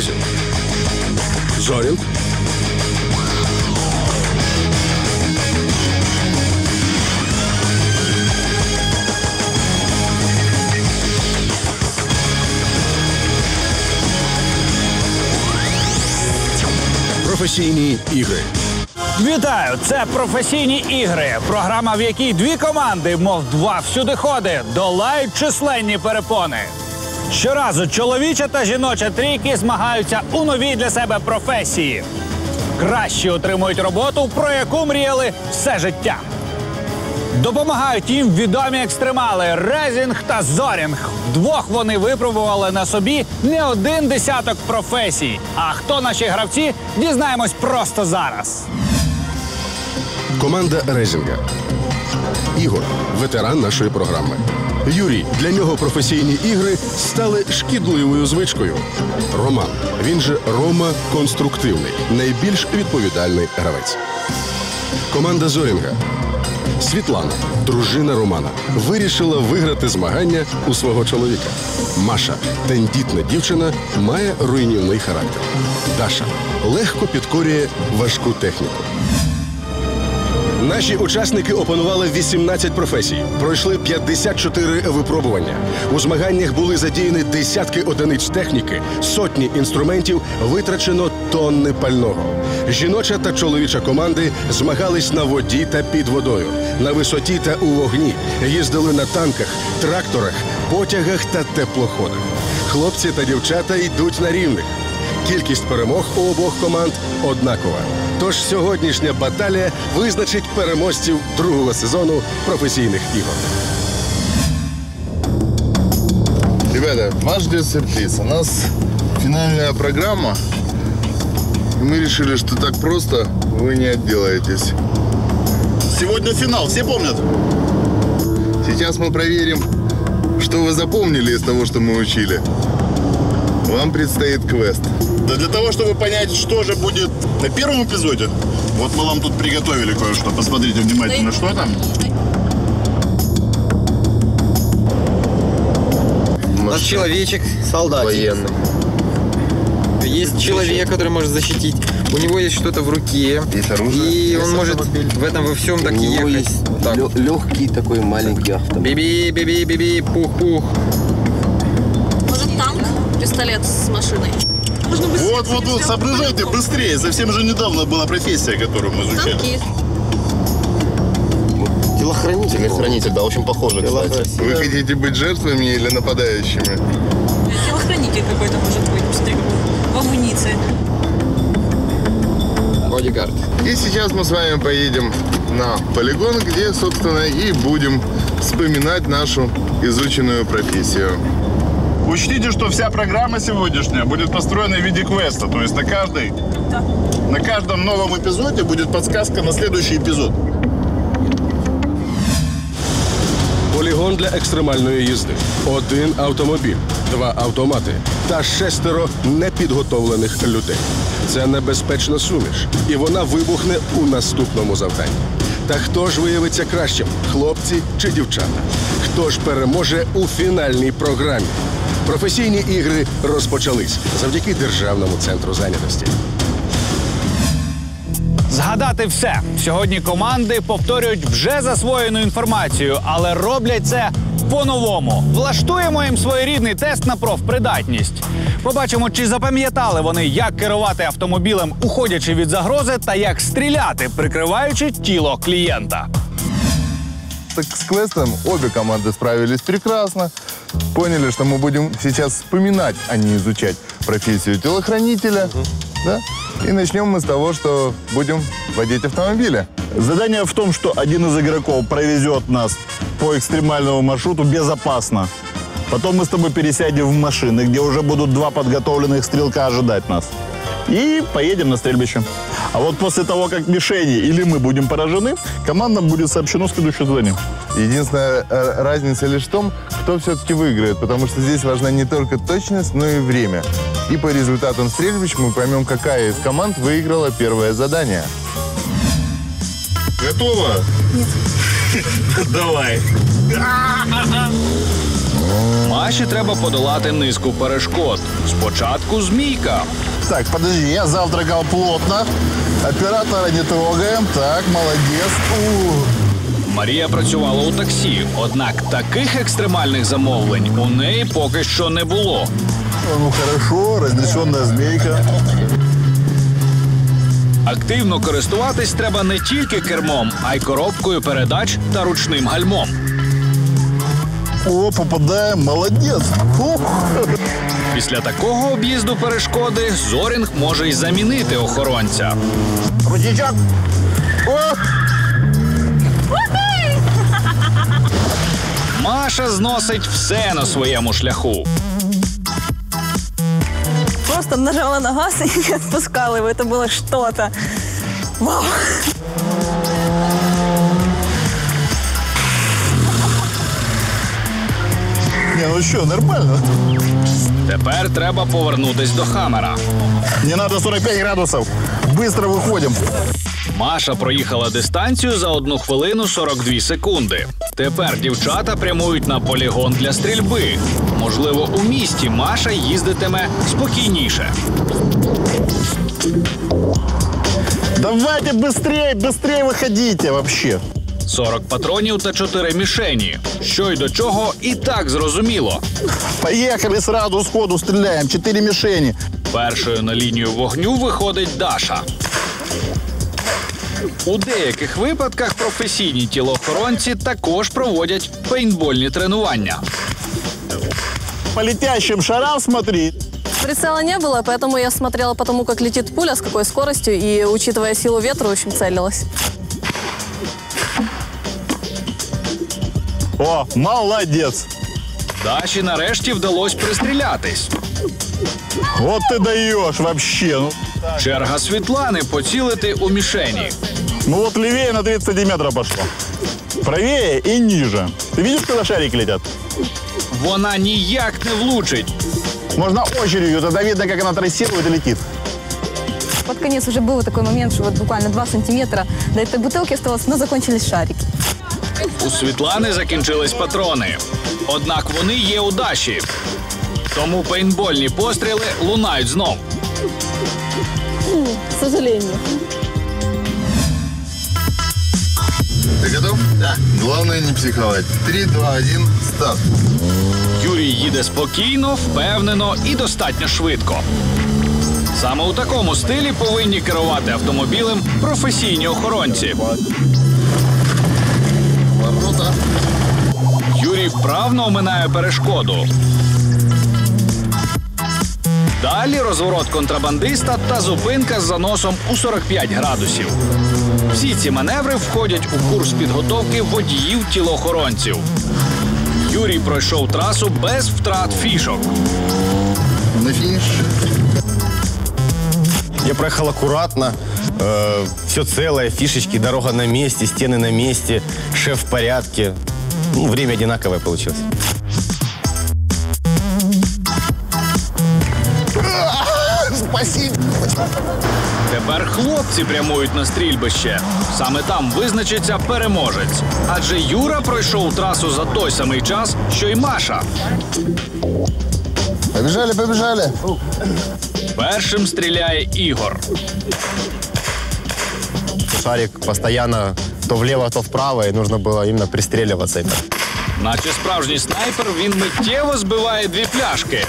Резін. Зорінг. Професійні ігри. Вітаю! Це професійні ігри. Програма, в якій дві команди, мов два всюдиходи, долають численні перепони. Щоразу чоловіча та жіноча трійки змагаються у новій для себе професії. Кращі отримують роботу, про яку мріяли все життя. Допомагають їм відомі екстремали Резінг та Зорінг. Вдвох вони випробували на собі не один десяток професій. А хто наші гравці, дізнаємось просто зараз. Команда Резінга. Ігор ветеран нашої програми. Юрій для нього професійні ігри стали шкідливою звичкою. Роман. Він же Рома Конструктивний, найбільш відповідальний гравець. Команда Зорінга. Світлана, дружина Романа, вирішила виграти змагання у свого чоловіка. Маша, тендітна дівчина, має руйнівний характер. Даша легко підкорює важку техніку. Наші учасники опанували 18 професій, пройшли 54 випробування. У змаганнях були задіяні десятки одиниць техніки, сотні інструментів, витрачено тонни пального. Жіноча та чоловіча команди змагались на воді та під водою, на висоті та у вогні, їздили на танках, тракторах, потягах та теплоходах. Хлопці та дівчата йдуть на рівних. Кількість перемог у обох команд однакова. Тож сьогоднішня баталія визначить переможців другого сезону професійних ігор. Ребята, вас ждет сюрприз. У нас финальная программа. И мы решили, что так просто вы не отделаетесь. Сегодня финал, все помнят? Сейчас мы проверим, что вы запомнили из того, что мы учили. Вам предстоит квест. Да для того, чтобы понять, что же будет на первом эпизоде, вот мы вам тут приготовили кое-что. Посмотрите внимательно, что там. У нас человечек, солдат. Военный. Есть человек, который может защитить. У него есть что-то в руке. Есть оружие. И Есть он может автомобиль. в этом во всем так У и него ехать. легкий такой маленький автомобиль. Биби, биби, биби, пух, пух. Может, танк? Пистолет с машиной? Можно быстрее. Вот, вот, вот, соображайте быстрее. Совсем же недавно была профессия, которую мы изучали. Танкист. Телохранитель. Телохранитель, да, очень похоже, кстати. Вы хотите быть жертвами или нападающими? Телохранитель какой-то может быть. Посмотри. В амуниции. Бодигард. И сейчас мы с вами поедем на полигон, где, собственно, и будем вспоминать нашу изученную профессию. Учтите, что вся программа сегодняшняя будет построена в виде квеста. То есть на каждой, на каждом новом эпизоде будет подсказка на следующий эпизод. Полігон для екстремальної їзди. Один автомобіль, два автомати та шестеро непідготовлених людей. Це небезпечна суміш, і вона вибухне у наступному завданні. Та хто ж виявиться кращим хлопці чи дівчата? Хто ж переможе у фінальній програмі? Професійні ігри розпочались завдяки Державному центру зайнятості. Згадати все. Сьогодні команди повторюють вже засвоєну інформацію, але роблять це по-новому. Влаштуємо їм своєрідний тест на профпридатність. Побачимо, чи запам'ятали вони, як керувати автомобілем, уходячи від загрози, та як стріляти, прикриваючи тіло клієнта. Так с квестом обе команды справились прекрасно. Поняли, что мы будем сейчас вспоминать, а не изучать профессию телохранителя. Да? И начнем мы с того, что будем водить автомобили. Задание в том, что один из игроков провезет нас по экстремальному маршруту безопасно. Потом мы с тобой пересядем в машины, где уже будут два подготовленных стрелка ожидать нас. И поедем на стрельбище. А вот после того, как мишени или мы будем поражены, командам будет сообщено следующее задание. Единственная э, разница лишь в том, кто все-таки выиграет, потому что здесь важна не только точность, но и время. И по результатам стрельбищ мы поймем, какая из команд выиграла первое задание. Готово? Давай. Маші треба подолати низку перешкод. Спочатку змійка. Так, подожди, я завтракал плотно. Оператора не трогаем. Так, молодец. У, Марія працювала у таксі, однак таких екстремальних замовлень у неї поки що не було. ну хорошо, разнесенная змейка. Активно користуватись треба не тільки кермом, а й коробкою передач та ручним гальмом. О, попадаем, молодец. Ух. Після такого об'їзду перешкоди Зорінг може й замінити охоронця. О, Маша зносить все на своєму шляху. Просто нажала на газ и не отпускала его. Это было что-то. Вау! ну что, нормально. Тепер треба повернутись до хамера. Не надо 45 градусов. Быстро выходим. Маша проїхала дистанцію за 1 хвилину 42 секунди. Тепер дівчата прямують на полігон для стрільби. Можливо, у місті Маша їздитиме спокійніше. Давайте быстрее, быстрее выходите вообще. 40 патронів та 4 мішені. Що й до чого, і так зрозуміло. Поехали сразу сходу стреляем. Четыре мишени. Першою на лінію вогню виходить Даша. У деяких випадках професійні тілоохоронці також проводять пейнтбольні тренування. По летящим шарам смотри. Прицела не было, поэтому я смотрела по тому, как летит пуля, с какой скоростью, и, учитывая силу ветра, в общем, целилась. О, молодец. Даші нарешті вдалося пристрілятись. Вот ты даешь вообще. Ну, Черга Світлани поцілити у мішені. ну вот левее на 30 сантиметров пошло. Правее и ниже. Ты видишь, когда шарики летят? Вона ніяк не влучить. Можно очередью, тогда видно, как она трассирует и летит. Под конец уже был такой момент, что вот буквально 2 сантиметра до этой бутылки осталось, но закончились шарики. У Світлани закінчились патрони. Однак вони є у Даші. Тому пейнтбольні постріли лунають знов. К сожалению. Ты готов? Да. Главное не психовать. Три, два, один, старт. Юрій їде спокійно, впевнено і достатньо швидко. Саме у такому стилі повинні керувати автомобілем професійні охоронці. Вправно оминає перешкоду. Далі розворот контрабандиста та зупинка з заносом у 45 градусів. Всі ці маневри входять у курс підготовки водіїв тілоохоронців. Юрій пройшов трасу без втрат фішок. На финиш. Я проехал аккуратно, все целое, фишечки, дорога на месте, стены на месте, шеф в порядке. Ну, время одинаковое получилось. Спасибо. Тепер хлопці прямують на стрільбище. Саме там визначиться переможець. Адже Юра пройшов трасу за той самий час, що й Маша. Побежали, побежали. Першим стріляє Ігор. Шарик постоянно то влево, то вправо, и нужно было именно пристреливаться. Наче справжній снайпер, він миттєво збиває дві пляшки.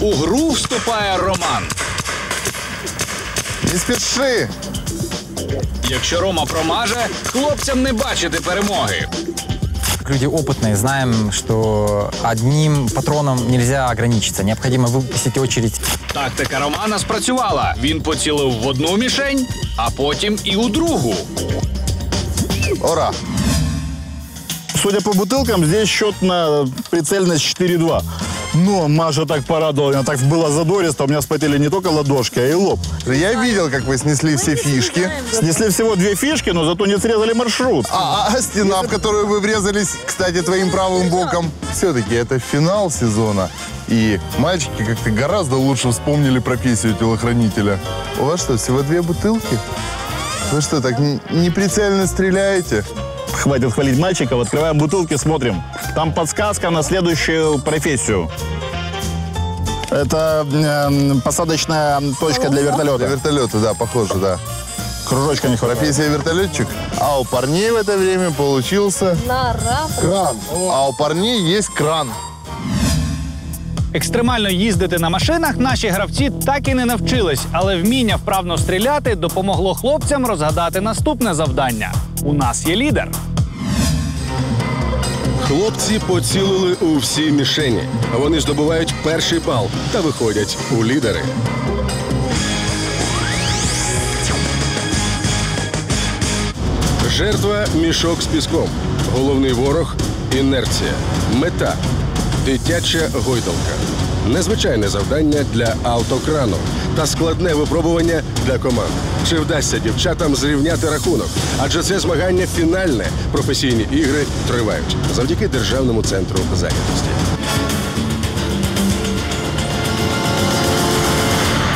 У гру вступає Роман. Не спеши. Якщо Рома промаже, хлопцям не бачити перемоги. Как люди опытные, знаем, что одним патроном нельзя ограничиться. Необходимо выпустить очередь. Тактика Романа спрацювала. Він поцілив в одну мішень, а потім і у другу. Ура. Судя по бутылкам, здесь счет на прицельность 4-2. Но Маша так порадовала, она так была задористо, у меня вспотели не только ладошки, а и лоб. Я видел, как вы снесли все фишки. Снесли всего две фишки, но зато не срезали маршрут. А, а стена, в которую вы врезались, кстати, твоим правым боком. Все-таки это финал сезона. И мальчики как-то гораздо лучше вспомнили профессию телохранителя. У вас что, всего две бутылки? Вы что, так н- неприцельно стреляете? хватит хвалить мальчиков, открываем бутылки, смотрим. Там подсказка на следующую профессию. Это эм, посадочная точка для Для вертолета. вертолета, да, похоже, да. Кружочка не хватает. Профессия вертолетчик. А у парней в это время получился На раф. кран. А у парней есть кран. Екстремально їздити на машинах наші гравці так і не навчились, але вміння вправно стріляти допомогло хлопцям розгадати наступне завдання. У нас є лідер. Хлопці поцілили у всі мішені. Вони здобувають перший бал та виходять у лідери. Жертва мішок з піском. Головний ворог інерція. Мета дитяча гойдалка. Незвичайне завдання для автокрану та складне випробування для команд. Чи вдасться дівчатам зрівняти рахунок? Адже це змагання фінальне. Професійні ігри тривають завдяки державному центру зайнятості.